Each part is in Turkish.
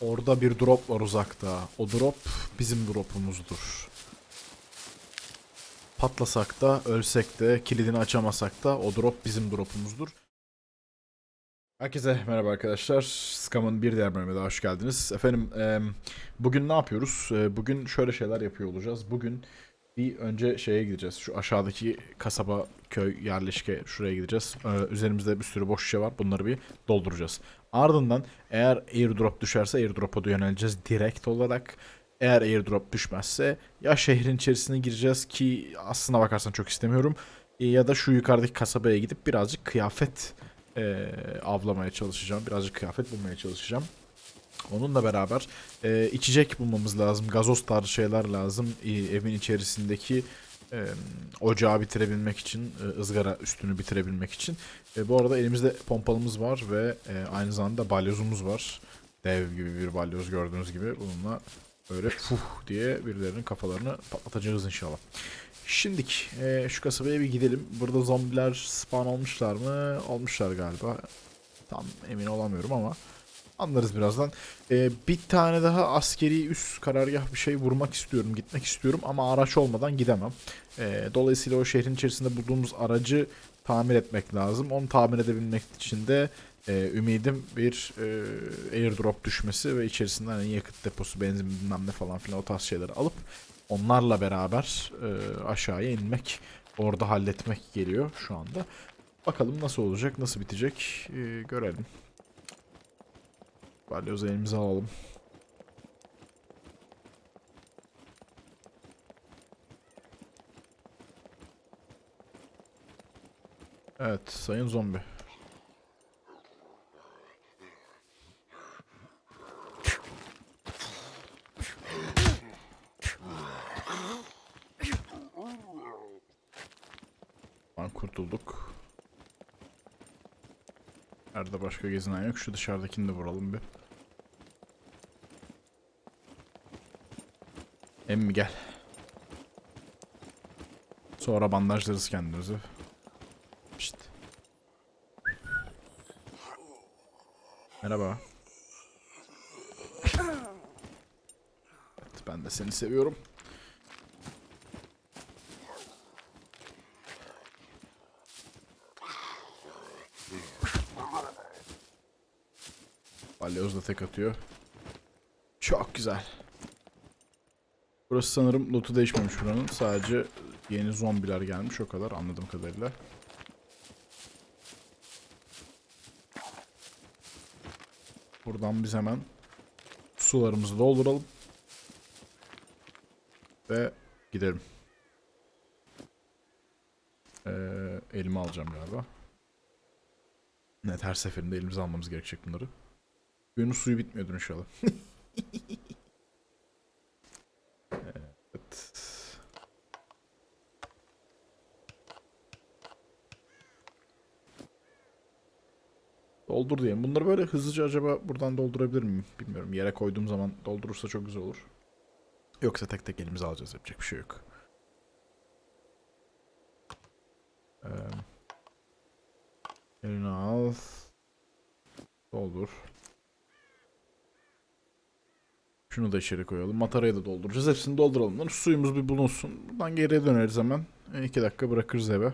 Orada bir drop var uzakta. O drop bizim drop'umuzdur. Patlasak da, ölsek de, kilidini açamasak da o drop bizim drop'umuzdur. Herkese merhaba arkadaşlar. Scam'ın bir diğer bölümüne daha hoş geldiniz. Efendim eee, bugün ne yapıyoruz? Eee, bugün şöyle şeyler yapıyor olacağız. Bugün bir önce şeye gideceğiz. Şu aşağıdaki kasaba, köy, yerleşke şuraya gideceğiz. Ee, üzerimizde bir sürü boş şişe var. Bunları bir dolduracağız. Ardından eğer airdrop düşerse airdrop'a yöneleceğiz direkt olarak. Eğer airdrop düşmezse ya şehrin içerisine gireceğiz ki aslına bakarsan çok istemiyorum. E, Ya da şu yukarıdaki kasabaya gidip birazcık kıyafet e, avlamaya çalışacağım. Birazcık kıyafet bulmaya çalışacağım. Onunla beraber e, içecek bulmamız lazım. Gazoz tarzı şeyler lazım. E, evin içerisindeki e, ocağı bitirebilmek için, e, ızgara üstünü bitirebilmek için. E, bu arada elimizde pompalımız var ve e, aynı zamanda balyozumuz var. Dev gibi bir balyoz gördüğünüz gibi. Bununla böyle fuh diye birilerinin kafalarını patlatacağız inşallah. Şimdik e, şu kasabaya bir gidelim. Burada zombiler spawn olmuşlar mı? Olmuşlar galiba. Tam emin olamıyorum ama anlarız birazdan. Ee, bir tane daha askeri üst karargah bir şey vurmak istiyorum, gitmek istiyorum ama araç olmadan gidemem. Ee, dolayısıyla o şehrin içerisinde bulduğumuz aracı tamir etmek lazım. Onu tamir edebilmek için de e, ümidim bir e, airdrop düşmesi ve içerisinden hani yakıt deposu, benzin bilmem ne falan filan o tarz şeyleri alıp onlarla beraber e, aşağıya inmek, orada halletmek geliyor şu anda. Bakalım nasıl olacak, nasıl bitecek e, görelim. Balyozu elimize alalım. Evet, sayın zombi. Başka gezinen yok. Şu dışarıdakini de vuralım bir. Emmi gel. Sonra bandajlarız kendimizi. Şşt. Merhaba. Evet, ben de seni seviyorum. Balyoz da tek atıyor. Çok güzel. Burası sanırım loot'u değişmemiş buranın. Sadece yeni zombiler gelmiş o kadar anladığım kadarıyla. Buradan biz hemen sularımızı dolduralım. Ve gidelim. Ee, elime alacağım galiba. Evet her seferinde elimize almamız gerekecek bunları. Kuyunun suyu bitmiyordur inşallah. evet. Doldur diyelim. Bunları böyle hızlıca acaba buradan doldurabilir miyim? Bilmiyorum. Yere koyduğum zaman doldurursa çok güzel olur. Yoksa tek tek elimize alacağız. Yapacak bir şey yok. Ee, elini al. Doldur. Şunu da içeri koyalım. Matarayı da dolduracağız. Hepsini dolduralım. Lan Suyumuz bir bulunsun. Buradan geriye döneriz hemen. 2 dakika bırakırız eve.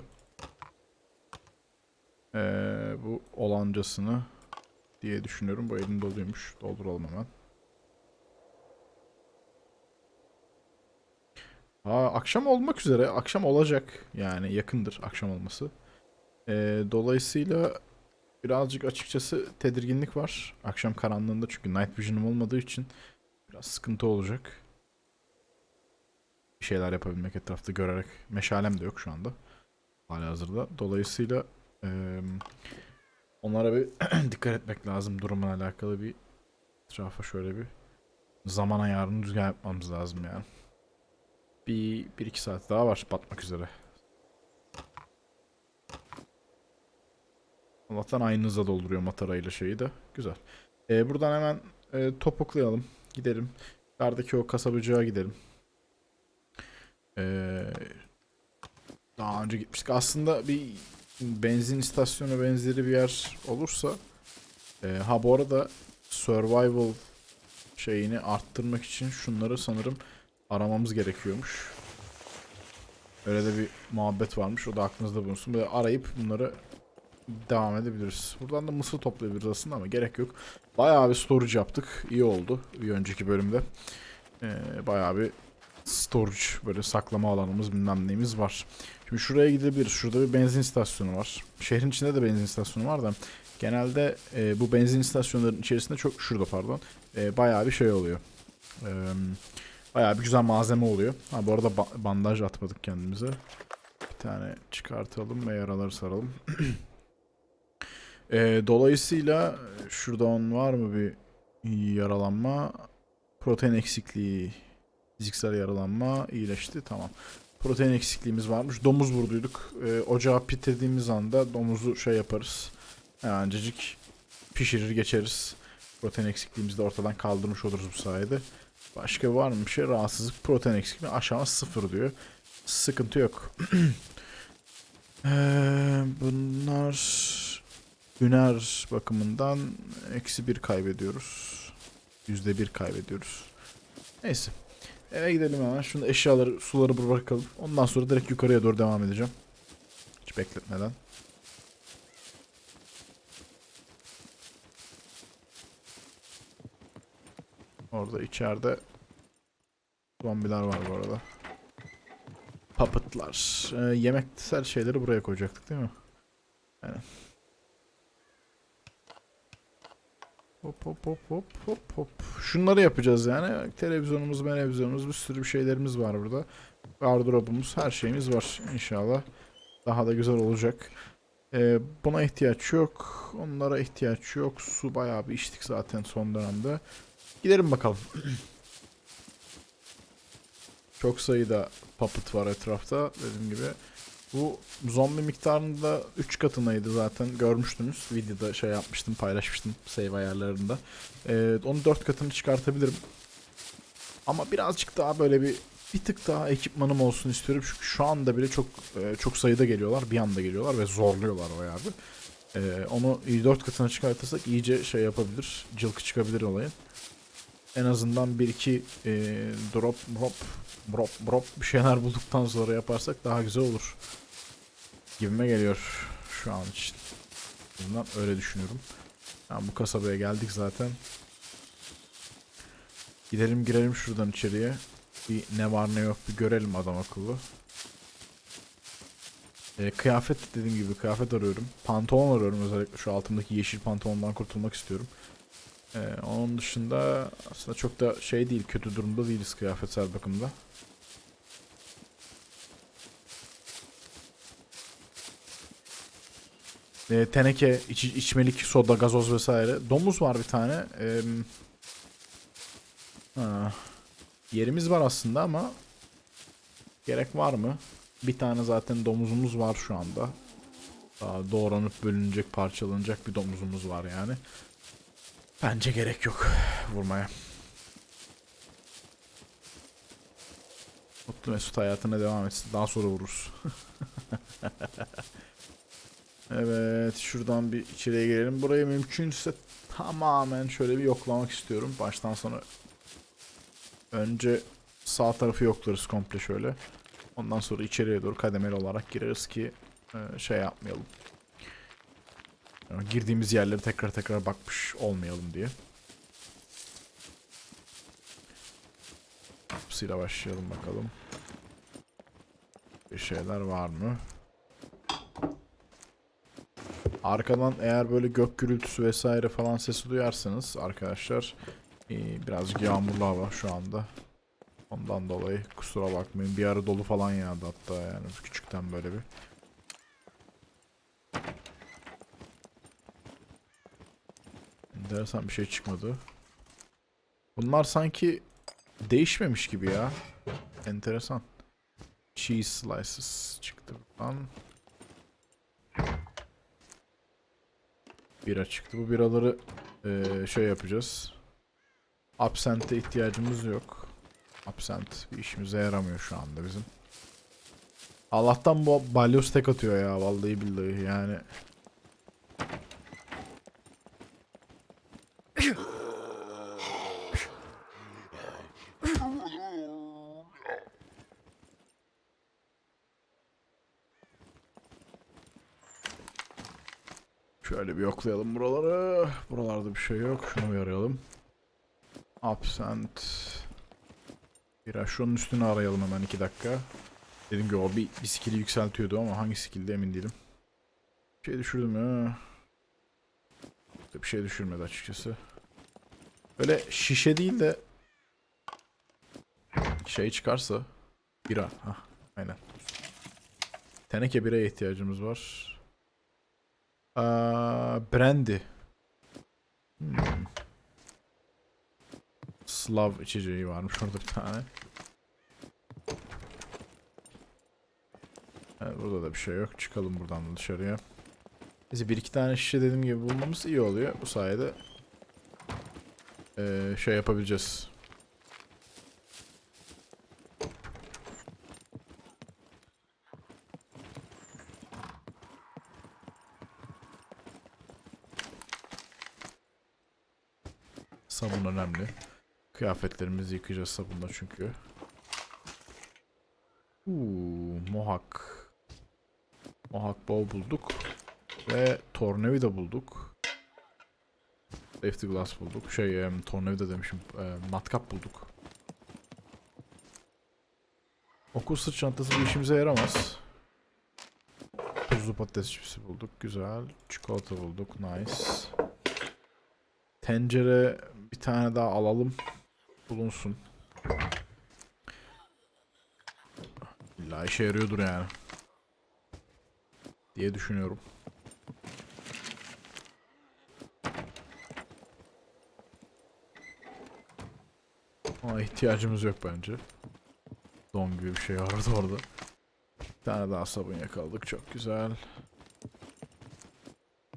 Ee, bu olancasını diye düşünüyorum. Bu elin doluymuş. Dolduralım hemen. Aa, akşam olmak üzere. Akşam olacak. Yani yakındır akşam olması. Ee, dolayısıyla birazcık açıkçası tedirginlik var. Akşam karanlığında çünkü night vision'ım olmadığı için biraz sıkıntı olacak. Bir şeyler yapabilmek etrafta görerek. Meşalem de yok şu anda. Hala hazırda. Dolayısıyla eee, onlara bir dikkat etmek lazım durumla alakalı bir etrafa şöyle bir zaman ayarını düzgün yapmamız lazım yani. Bir, bir iki saat daha var batmak üzere. Allah'tan aynı hıza dolduruyor matarayla şeyi de. Güzel. Ee, buradan hemen e, topuklayalım. Gidelim. Yukarıdaki o kasabıcığa gidelim. Ee, daha önce gitmiştik. Aslında bir benzin istasyonu benzeri bir yer olursa e, ha bu arada survival şeyini arttırmak için şunları sanırım aramamız gerekiyormuş. Öyle de bir muhabbet varmış. O da aklınızda bulunsun. Böyle arayıp bunları devam edebiliriz. Buradan da mısır toplayabiliriz aslında ama gerek yok. Bayağı bir storage yaptık. İyi oldu bir önceki bölümde. Ee, bayağı bir storage böyle saklama alanımız bilmem neyimiz var. Şimdi şuraya gidebiliriz. Şurada bir benzin istasyonu var. Şehrin içinde de benzin istasyonu var da genelde e, bu benzin istasyonlarının içerisinde çok şurada pardon e, bayağı bir şey oluyor. E, bayağı bir güzel malzeme oluyor. Ha bu arada ba- bandaj atmadık kendimize. Bir tane çıkartalım ve yaraları saralım. E, dolayısıyla şuradan var mı bir yaralanma? Protein eksikliği, fiziksel yaralanma iyileşti. Tamam. Protein eksikliğimiz varmış. Domuz vurduyduk. E, ocağı bitirdiğimiz anda domuzu şey yaparız. Hemencecik pişirir geçeriz. Protein eksikliğimizi de ortadan kaldırmış oluruz bu sayede. Başka var mı bir şey? Rahatsızlık, protein eksikliği aşağı sıfır diyor. Sıkıntı yok. Ee, bunlar Üner bakımından eksi bir kaybediyoruz. Yüzde bir kaybediyoruz. Neyse. Eve gidelim hemen. Şunu eşyaları, suları bırakalım. Ondan sonra direkt yukarıya doğru devam edeceğim. Hiç bekletmeden. Orada içeride zombiler var bu arada. Puppetlar. Ee, yemeksel şeyleri buraya koyacaktık değil mi? Aynen. Hop hop hop hop hop hop. Şunları yapacağız yani. Televizyonumuz, televizyonumuz, bir sürü bir şeylerimiz var burada. Gardırobumuz, her şeyimiz var inşallah. Daha da güzel olacak. Ee, buna ihtiyaç yok. Onlara ihtiyaç yok. Su bayağı bir içtik zaten son dönemde. Gidelim bakalım. Çok sayıda puppet var etrafta dediğim gibi. Bu zombi miktarında 3 katınaydı zaten görmüştünüz. Videoda şey yapmıştım paylaşmıştım save ayarlarında. Ee, onu 4 katını çıkartabilirim. Ama birazcık daha böyle bir bir tık daha ekipmanım olsun istiyorum. Çünkü şu anda bile çok e, çok sayıda geliyorlar. Bir anda geliyorlar ve zorluyorlar bayağı bir. Ee, onu 4 katına çıkartırsak iyice şey yapabilir. Cılkı çıkabilir olayın. En azından 1-2 e, drop drop drop drop bir şeyler bulduktan sonra yaparsak daha güzel olur gibime geliyor şu an için. Bundan öyle düşünüyorum. Yani bu kasabaya geldik zaten. Gidelim girelim şuradan içeriye. Bir ne var ne yok bir görelim adam akıllı. E, kıyafet dediğim gibi kıyafet arıyorum. Pantolon arıyorum özellikle şu altımdaki yeşil pantolondan kurtulmak istiyorum. E, onun dışında aslında çok da şey değil kötü durumda değiliz kıyafetsel bakımda. E, teneke, iç, içmelik, soda, gazoz vesaire. Domuz var bir tane. E, ha, yerimiz var aslında ama gerek var mı? Bir tane zaten domuzumuz var şu anda. Daha doğranıp bölünecek, parçalanacak bir domuzumuz var yani. Bence gerek yok vurmaya. Mutlu Mesut hayatına devam etsin. Daha sonra vururuz. Evet şuradan bir içeriye girelim. Burayı mümkünse tamamen şöyle bir yoklamak istiyorum. Baştan sona önce sağ tarafı yoklarız komple şöyle. Ondan sonra içeriye doğru kademeli olarak gireriz ki e, şey yapmayalım. Girdiğimiz yerleri tekrar tekrar bakmış olmayalım diye. Kapısıyla başlayalım bakalım. Bir şeyler var mı? Arkadan eğer böyle gök gürültüsü vesaire falan sesi duyarsanız arkadaşlar e, birazcık yağmurlu hava şu anda. Ondan dolayı kusura bakmayın. Bir ara dolu falan yağdı hatta yani küçükten böyle bir. Enteresan bir şey çıkmadı. Bunlar sanki değişmemiş gibi ya. Enteresan. Cheese slices çıktı buradan. Bira çıktı. Bu biraları eee, şey yapacağız. Absent'e ihtiyacımız yok. Absent bir işimize yaramıyor şu anda bizim. Allah'tan bu balyoz tek atıyor ya vallahi billahi yani. Yoklayalım buraları. Buralarda bir şey yok. Şunu bir arayalım. Absent. Biraz şunun üstünü arayalım hemen 2 dakika. Dedim ki o bir, bir skill'i yükseltiyordu ama hangi skill'de emin değilim. Bir şey düşürdüm ya. Bir şey düşürmedi açıkçası. Böyle şişe değil de şey çıkarsa bira. Hah, aynen. Teneke biraya ihtiyacımız var. Brandy. Hmm. Slav içeceği varmış orada bir tane. Evet, burada da bir şey yok. Çıkalım buradan da dışarıya. Neyse bir iki tane şişe dediğim gibi bulmamız iyi oluyor. Bu sayede eee, şey yapabileceğiz. Sabun önemli. Kıyafetlerimizi yıkayacağız sabunla çünkü. Uuu, mohak. Mohak bow bulduk. Ve tornavida bulduk. Safety glass bulduk. Şey, em, tornavida demişim. E, matkap bulduk. Okul sırt çantası bir işimize yaramaz. Tuzlu patates çipsi bulduk. Güzel. Çikolata bulduk. Nice. Tencere bir tane daha alalım. Bulunsun. İlla işe yarıyordur yani. Diye düşünüyorum. Ona ihtiyacımız yok bence. Don gibi bir şey vardı orada. Bir tane daha sabun yakaladık. Çok güzel.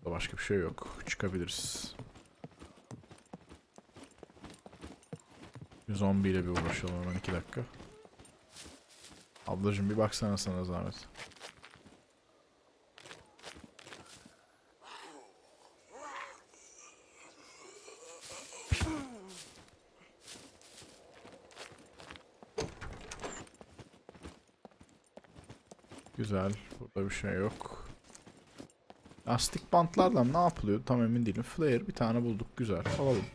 Başka bir şey yok. Çıkabiliriz. Bir Zombiyle bir uğraşalım hemen 2 dakika. Ablacım bir baksana sana zahmet. Güzel. Burada bir şey yok. Lastik bantlarla ne yapılıyor tam emin değilim. Flare bir tane bulduk. Güzel. Alalım.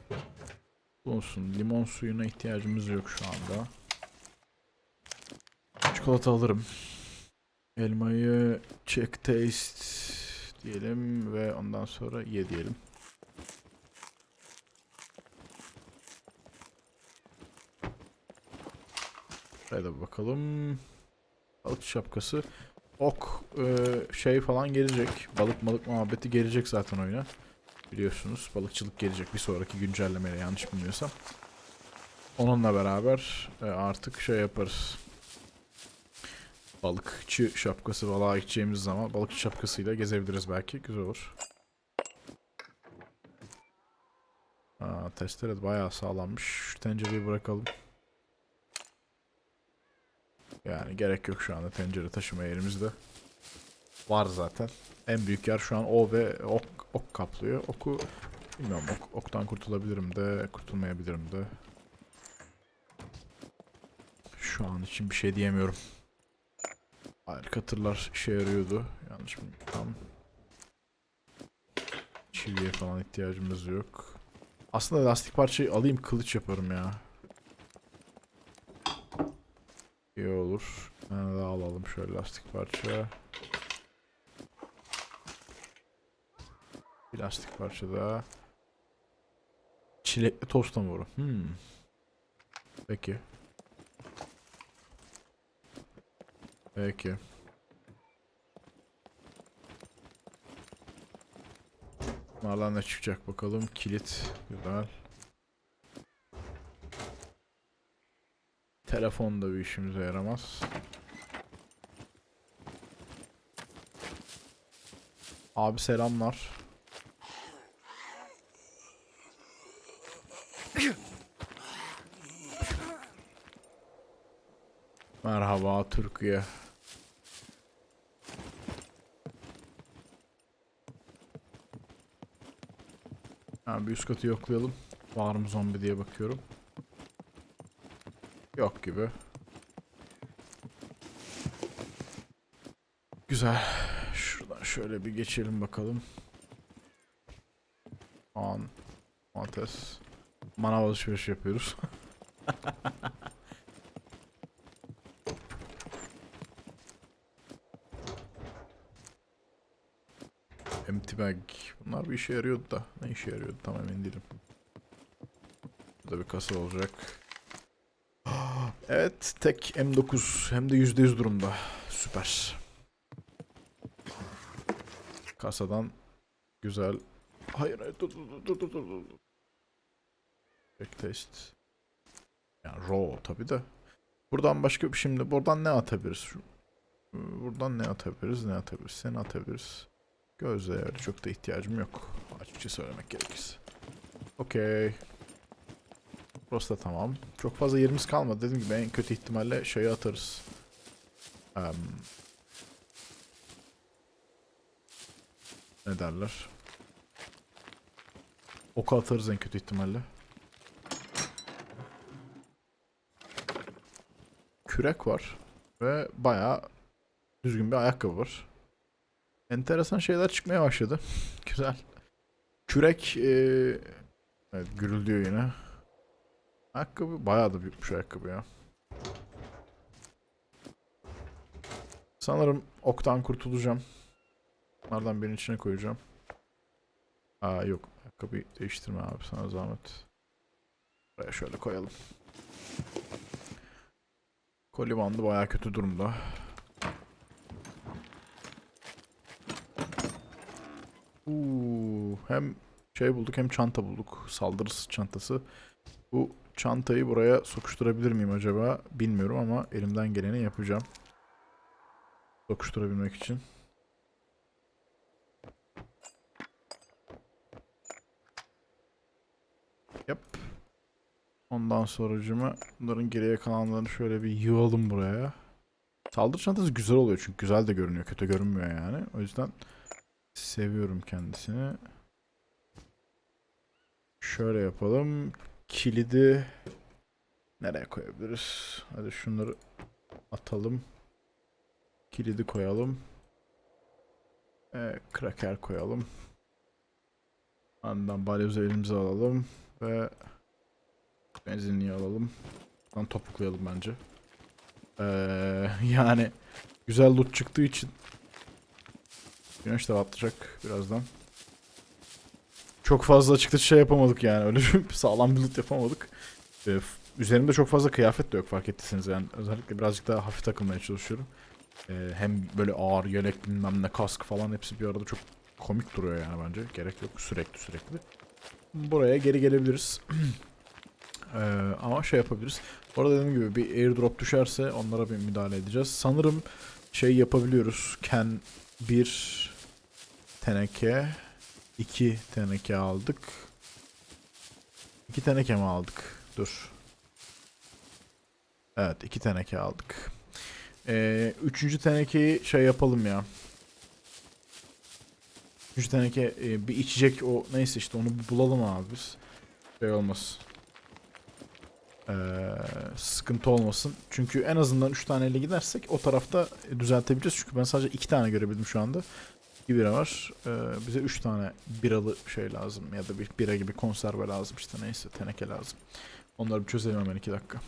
Olsun. Limon suyuna ihtiyacımız yok şu anda. Çikolata alırım. Elmayı check taste diyelim ve ondan sonra ye diyelim. Hadi bakalım. Balık şapkası. Ok e, şey falan gelecek. Balık balık muhabbeti gelecek zaten oyuna. Biliyorsunuz balıkçılık gelecek bir sonraki güncellemeyle yanlış bilmiyorsam. Onunla beraber e, artık şey yaparız. Balıkçı şapkası balığa gideceğimiz zaman balıkçı şapkasıyla gezebiliriz belki. Güzel olur. Aa, testere bayağı sağlammış. Şu tencereyi bırakalım. Yani gerek yok şu anda tencere taşımaya elimizde. Var zaten. En büyük yer şu an o ve ok, ok kaplıyor. Oku bilmiyorum ok, oktan kurtulabilirim de kurtulmayabilirim de. Şu an için bir şey diyemiyorum. Hayır katırlar işe yarıyordu. Yanlış bilmiyorum. Çiviye falan ihtiyacımız yok. Aslında lastik parçayı alayım kılıç yaparım ya. İyi olur. Bir tane alalım şöyle lastik parça. Bir lastik parça daha. Çilekli tost hamuru. Hmm. Peki. Peki. Bunlardan ne çıkacak bakalım. Kilit. Güzel. Telefon da bir işimize yaramaz. Abi selamlar. Merhaba Türkiye. Ha, bir üst katı yoklayalım. Var mı zombi diye bakıyorum. Yok gibi. Güzel. Şuradan şöyle bir geçelim bakalım. soğan, domates. Manav alışveriş yapıyoruz. Empty bag. Bunlar bir işe yarıyordu da. Ne işe yarıyordu tam emin değilim. Burada bir kasa olacak. Evet tek M9 hem de %100 durumda. Süper. Kasadan güzel. Hayır hayır dur dur dur dur dur dur. dur. Back test. Yani raw tabi de. Buradan başka bir şimdi buradan ne atabiliriz? Buradan ne atabiliriz? Ne atabiliriz? Seni atabiliriz. Gözle çok da ihtiyacım yok. Açıkça söylemek gerekirse. Okey. Burası da tamam. Çok fazla yerimiz kalmadı. Dediğim gibi en kötü ihtimalle şeyi atarız. Em, ne derler? Oku atarız en kötü ihtimalle. Kürek var. Ve bayağı düzgün bir ayakkabı var. Enteresan şeyler çıkmaya başladı. Güzel. Kürek eee evet, gürüldüyor yine. Ayakkabı bayağı da büyükmüş ayakkabı ya. Sanırım oktan kurtulacağım. Bunlardan birinin içine koyacağım. Aa yok. Ayakkabıyı değiştirme abi sana zahmet. Buraya şöyle koyalım. Koli bandı bayağı kötü durumda. Uuu, hem şey bulduk hem çanta bulduk. Saldırı çantası. Bu çantayı buraya sokuşturabilir miyim acaba? Bilmiyorum ama elimden geleni yapacağım. Sokuşturabilmek için. Yap. Ondan sonracıma bunların geriye kalanlarını şöyle bir yığalım buraya. Saldırı çantası güzel oluyor çünkü güzel de görünüyor. Kötü görünmüyor yani. O yüzden seviyorum kendisini. Şöyle yapalım. Kilidi nereye koyabiliriz? Hadi şunları atalım. Kilidi koyalım. Ee, kraker koyalım. Ardından balyozu elimize alalım ve benzinliği alalım. Buradan topuklayalım bence. Ee, yani güzel loot çıktığı için güneş de batacak birazdan. Çok fazla açıkçası şey yapamadık yani. Öyle bir sağlam bir loot yapamadık. Ee, üzerimde çok fazla kıyafet de yok fark ettiyseniz yani. Özellikle birazcık daha hafif takılmaya çalışıyorum. Ee, hem böyle ağır yelek bilmem ne kask falan hepsi bir arada çok komik duruyor yani bence. Gerek yok sürekli sürekli. Buraya geri gelebiliriz. Ee, ama şey yapabiliriz. Bu arada dediğim gibi bir airdrop düşerse onlara bir müdahale edeceğiz. Sanırım şey yapabiliyoruz. Ken bir teneke iki teneke aldık. İki teneke mi aldık? Dur. Evet iki teneke aldık. Ee, üçüncü tenekeyi şey yapalım ya. Üçüncü teneke e, bir içecek o neyse işte onu bulalım abi biz. Şey olmaz. Ee, sıkıntı olmasın. Çünkü en azından 3 taneyle gidersek o tarafta düzeltebileceğiz. Çünkü ben sadece 2 tane görebildim şu anda. Bir bira var. Ee, bize 3 tane biralı şey lazım. Ya da bir bira gibi konserve lazım işte neyse teneke lazım. Onları bir çözelim hemen 2 dakika.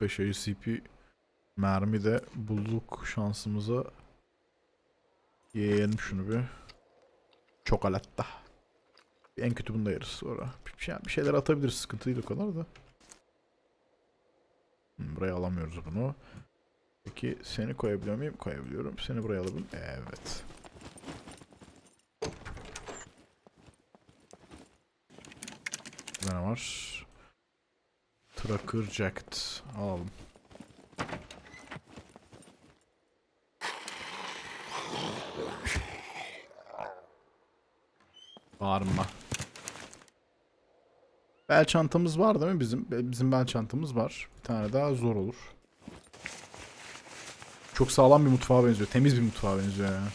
Beş ayı CP mermi de bulduk şansımıza. Yiyelim şunu bir. Çokolata. En kötü bunu da yeriz sonra. Şey, bir şeyler atabiliriz. Sıkıntı değil o kadar da. Hmm, Buraya alamıyoruz bunu. Peki seni koyabiliyor muyum? Koyabiliyorum. Seni buraya alalım. Evet. Ne var? Tracker Jacket. Alalım. Bağırma. Bel çantamız var değil mi bizim? Bizim bel çantamız var. Bir tane daha zor olur. Çok sağlam bir mutfağa benziyor. Temiz bir mutfağa benziyor yani.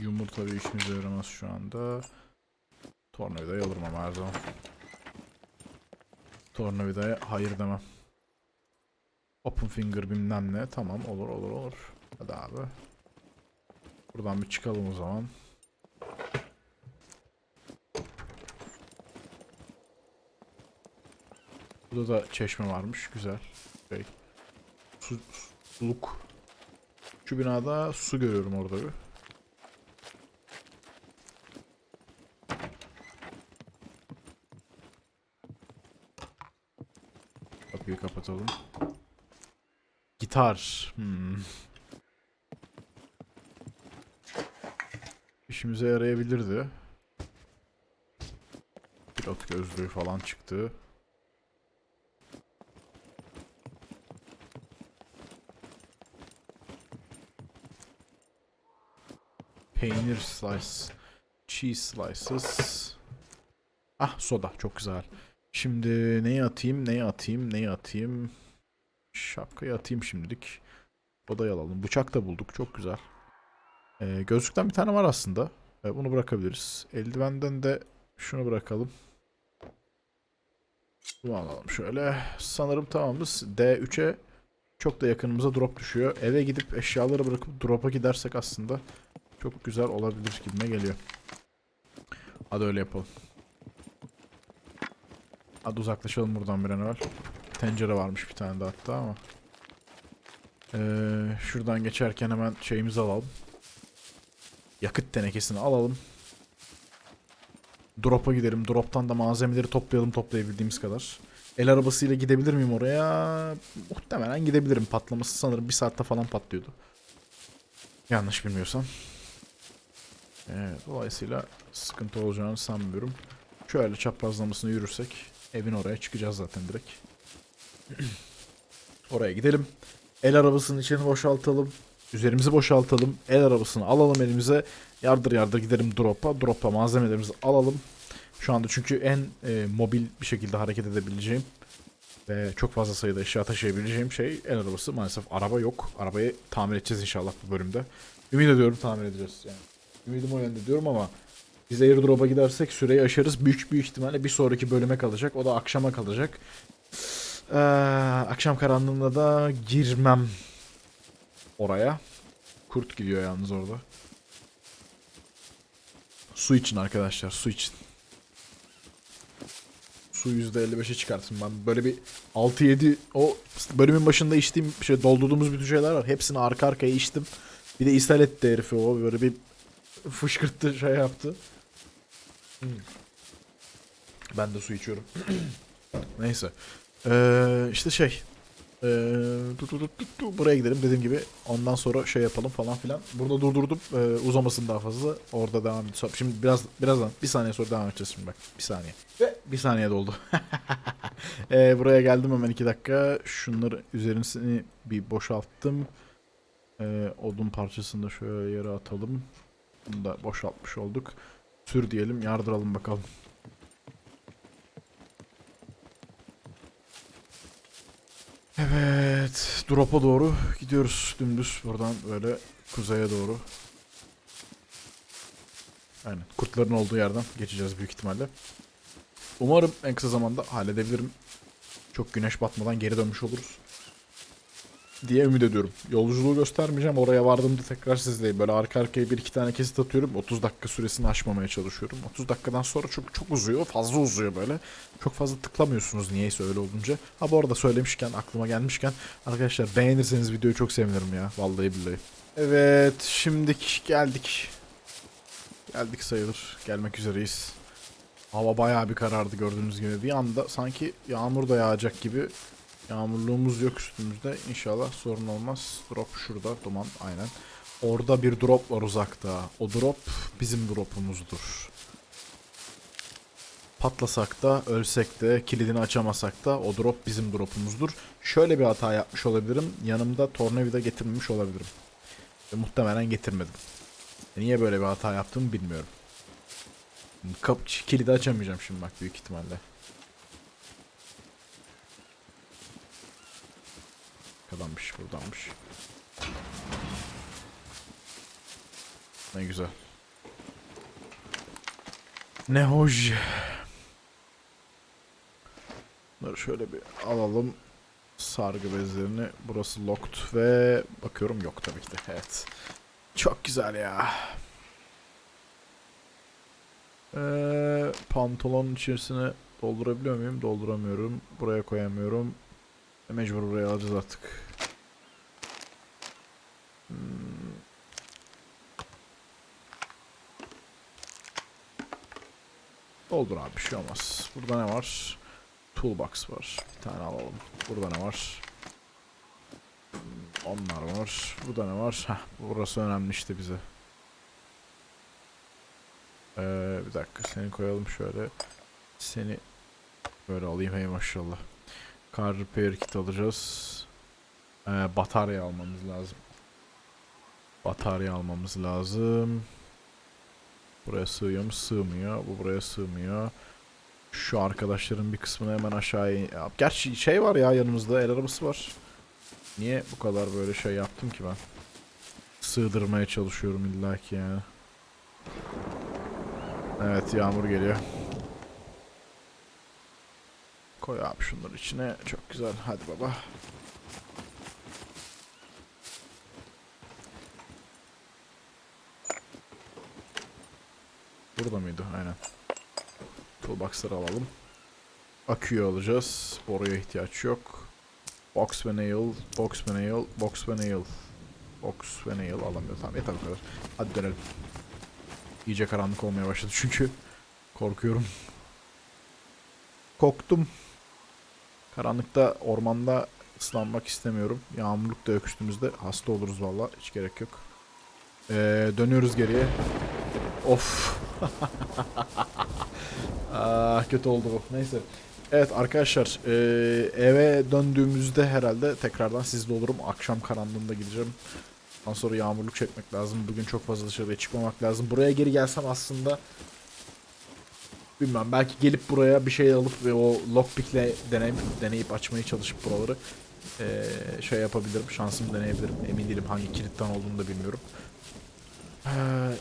Yumurta bir işimize yaramaz şu anda. Tornavidayı alırım ama her zaman. Tornavidaya hayır demem. Open finger bilmem ne. Tamam olur olur olur. Hadi abi. Buradan bir çıkalım o zaman. Burada da çeşme varmış. Güzel. Şey. Su, suluk. Şu binada su görüyorum orada bir. Kapıyı kapatalım. Gitar. Hmm. İşimize yarayabilirdi. Pilot gözlüğü falan çıktı. Peynir slice. Cheese slices. Ah soda çok güzel. Şimdi neyi atayım, neyi atayım, neyi atayım. Şapkayı atayım şimdilik. Odayı alalım. Bıçak da bulduk. Çok güzel. Ee, gözlükten bir tane var aslında. Ee, bunu bırakabiliriz. Eldivenden de şunu bırakalım. Bunu alalım şöyle. Sanırım tamamız. D3'e çok da yakınımıza drop düşüyor. Eve gidip eşyaları bırakıp drop'a gidersek aslında çok güzel olabilir gibime geliyor. Hadi öyle yapalım. Hadi uzaklaşalım buradan bir an evvel. Tencere varmış bir tane de hatta ama. Ee, şuradan geçerken hemen şeyimizi alalım. Yakıt tenekesini alalım. Drop'a gidelim. Drop'tan da malzemeleri toplayalım toplayabildiğimiz kadar. El arabasıyla gidebilir miyim oraya? Muhtemelen gidebilirim. Patlaması sanırım bir saatte falan patlıyordu. Yanlış bilmiyorsam. Evet, dolayısıyla sıkıntı olacağını sanmıyorum. Şöyle çaprazlamasını yürürsek evin oraya çıkacağız zaten direkt. oraya gidelim. El arabasının içini boşaltalım. Üzerimizi boşaltalım. El arabasını alalım elimize. Yardır yardır gidelim drop'a. Drop'a malzemelerimizi alalım. Şu anda çünkü en e, mobil bir şekilde hareket edebileceğim ve çok fazla sayıda eşya taşıyabileceğim şey el arabası. Maalesef araba yok. Arabayı tamir edeceğiz inşallah bu bölümde. Ümit ediyorum tamir edeceğiz yani. Ümidim o yönde diyorum ama biz airdrop'a gidersek süreyi aşarız. Büyük büyük ihtimalle bir sonraki bölüme kalacak. O da akşama kalacak. Ee, akşam karanlığında da girmem oraya. Kurt gidiyor yalnız orada. Su için arkadaşlar su için. Su %55'e çıkartın ben. Böyle bir 6-7 o bölümün başında içtiğim şey doldurduğumuz bütün şeyler var. Hepsini arka arkaya içtim. Bir de ishal etti herifi o. Böyle bir fışkırttı şey yaptı. Hmm. Ben de su içiyorum. Neyse. Ee, işte şey. Ee, tu, tu, tu, tu, tu, buraya gidelim dediğim gibi. Ondan sonra şey yapalım falan filan. Burada durdurdum. Ee, uzamasın daha fazla. Orada devam edeceğiz. Şimdi biraz birazdan bir saniye sonra devam edeceğiz şimdi bak. Bir saniye. Ve bir saniye doldu. ee, buraya geldim hemen iki dakika. Şunları üzerini bir boşalttım. Ee, odun parçasını da şöyle yere atalım. Bunu da boşaltmış olduk. Sür diyelim yardıralım bakalım. Evet. Drop'a doğru gidiyoruz dümdüz buradan böyle kuzeye doğru. Aynen. Kurtların olduğu yerden geçeceğiz büyük ihtimalle. Umarım en kısa zamanda halledebilirim. Çok güneş batmadan geri dönmüş oluruz. Diye ümit ediyorum. Yolculuğu göstermeyeceğim. Oraya vardığımda tekrar sizleyim. Böyle arka arkaya bir iki tane kesit atıyorum. 30 dakika süresini aşmamaya çalışıyorum. 30 dakikadan sonra çok çok uzuyor. Fazla uzuyor böyle. Çok fazla tıklamıyorsunuz niyeyse öyle olunca. Ha bu arada söylemişken aklıma gelmişken arkadaşlar beğenirseniz videoyu çok sevinirim ya. Vallahi billahi. Evet şimdik geldik. Geldik sayılır. Gelmek üzereyiz. Hava bayağı bir karardı gördüğünüz gibi. Bir anda sanki yağmur da yağacak gibi. Yağmurluğumuz yok üstümüzde. İnşallah sorun olmaz. Drop şurada. Duman aynen. Orada bir drop var uzakta. O drop bizim drop'umuzdur. Patlasak da, ölsek de, kilidini açamasak da o drop bizim drop'umuzdur. Şöyle bir hata yapmış olabilirim. Yanımda tornavida getirmemiş olabilirim. Ve muhtemelen getirmedim. Niye böyle bir hata yaptığımı bilmiyorum. Kap kilidi açamayacağım şimdi bak büyük ihtimalle. Kadanmış buradanmış. Ne güzel. Ne hoş. Bunları şöyle bir alalım. Sargı bezlerini. Burası locked ve bakıyorum yok tabii ki de. Evet. Çok güzel ya. Ee, pantolonun içerisine doldurabiliyor muyum? Dolduramıyorum. Buraya koyamıyorum. Mecbur buraya alacağız artık. Hmm. Doldur abi bir şey olmaz. Burada ne var? Toolbox var. Bir tane alalım. Burada ne var? Hmm, Onlar var. Burada ne var? Heh, burası önemli işte bize. Ee, bir dakika seni koyalım şöyle. Seni böyle alayım hey maşallah. Car repair kit alacağız. Ee, batarya almamız lazım. Batarya almamız lazım. Buraya sığıyor mu? Sığmıyor. Bu buraya sığmıyor. Şu arkadaşların bir kısmını hemen aşağıya... Ya, Gerçi şey var ya yanımızda el arabası var. Niye bu kadar böyle şey yaptım ki ben? Sığdırmaya çalışıyorum illaki yani. Evet yağmur geliyor. Koy abi şunları içine. Çok güzel. Hadi baba. Burada mıydı? Aynen. Toolbox'ları alalım. Aküyü alacağız. Boruya ihtiyaç yok. Box ve nail, box ve nail, box ve nail. Box ve nail alamıyor. Tamam yeter bu kadar. Hadi dönelim. İyice karanlık olmaya başladı çünkü. Korkuyorum. Korktum. Karanlıkta, ormanda ıslanmak istemiyorum. Yağmurluk da yok üstümüzde. Hasta oluruz valla. Hiç gerek yok. Ee, dönüyoruz geriye. Of. ah, kötü oldu bu. Neyse. Evet arkadaşlar eee, eve döndüğümüzde herhalde tekrardan sizde olurum. Akşam karanlığında gideceğim. Ondan sonra yağmurluk çekmek lazım. Bugün çok fazla dışarıya çıkmamak lazım. Buraya geri gelsem aslında bilmem belki gelip buraya bir şey alıp ve o lockpick'le deneyip, deneyip açmaya çalışıp buraları eee, şey yapabilirim. Şansımı deneyebilirim. Emin değilim hangi kilitten olduğunu da bilmiyorum. Ee,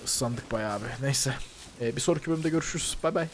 ıslandık bayağı abi. Neyse. Ee, bir sonraki bölümde görüşürüz. Bay bay.